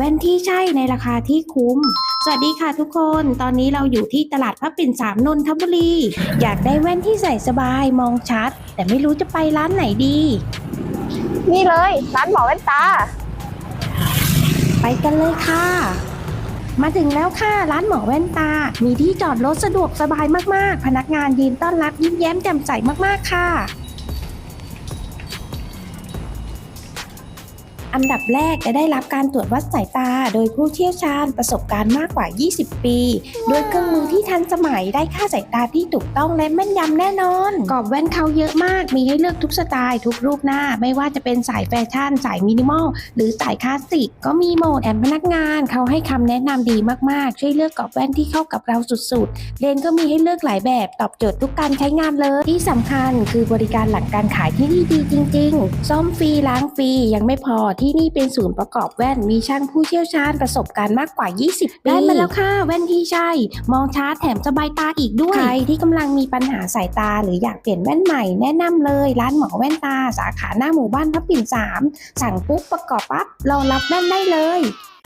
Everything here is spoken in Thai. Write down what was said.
แว่นที่ใช่ในราคาที่คุ้ม สวัสดีค่ะทุกคน ตอนนี้เราอยู่ที่ตลาดพระปิ่นสามนนทบุรี อยากได้แว่นที่ใส่สบายมองชัด แต่ไม่รู้จะไปร้านไหนดี นี่เลย ร้านหมอแว่นตา ไปกันเลยค่ะ มาถึงแล้วค่ะ ร้านหมอแว่นตา มีที่จอดรถสะดวกสบายมากๆ พนักงานยืนต้อนรับยิ้มแย้มแจ่มใสมากๆค่ะ อันดับแรกจะได้รับการตรวจวัดสายตา โดยผู้เชี่ยวชาญประสบการณ์มากกว่า 20 ปีโดยเครื่องมือที่ทันสมัยได้ค่าสายตาที่ถูกต้องและแม่นยำแน่นอน กรอบแว่นเขาเยอะมาก มีให้เลือกทุกสไตล์ทุกรูปหน้า ไม่ว่าจะเป็นสายแฟชั่น สายมินิมอล หรือสายคลาสสิก ก็มีโหมดแอมพนักงานเขาให้คำแนะนำดีมากๆ ช่วยเลือกกรอบแว่นที่เข้ากับเราสุดๆ เลนก็มีให้เลือกหลายแบบตอบโจทย์ทุกการใช้งานเลย ที่สำคัญคือบริการหลังการขายที่ดีจริง ๆ ซ่อมฟรีล้างฟรียังไม่พอที่นี่เป็นศูนย์ประกอบแว่นมีช่างผู้เชี่ยวชาญประสบการณ์มากกว่า 20 ปี ได้มาแล้วค่ะแว่นที่ใช่ มองช้าแถมสบายตาอีกด้วย ใครที่กำลังมีปัญหาสายตา หรืออยากเปลี่ยนแว่นใหม่แนะนำเลย ร้านหมอแว่นตา สาขาหน้าหมู่บ้านพระปิ่นสามสั่งปุ๊บประกอบปั๊บรอรับแว่นได้เลย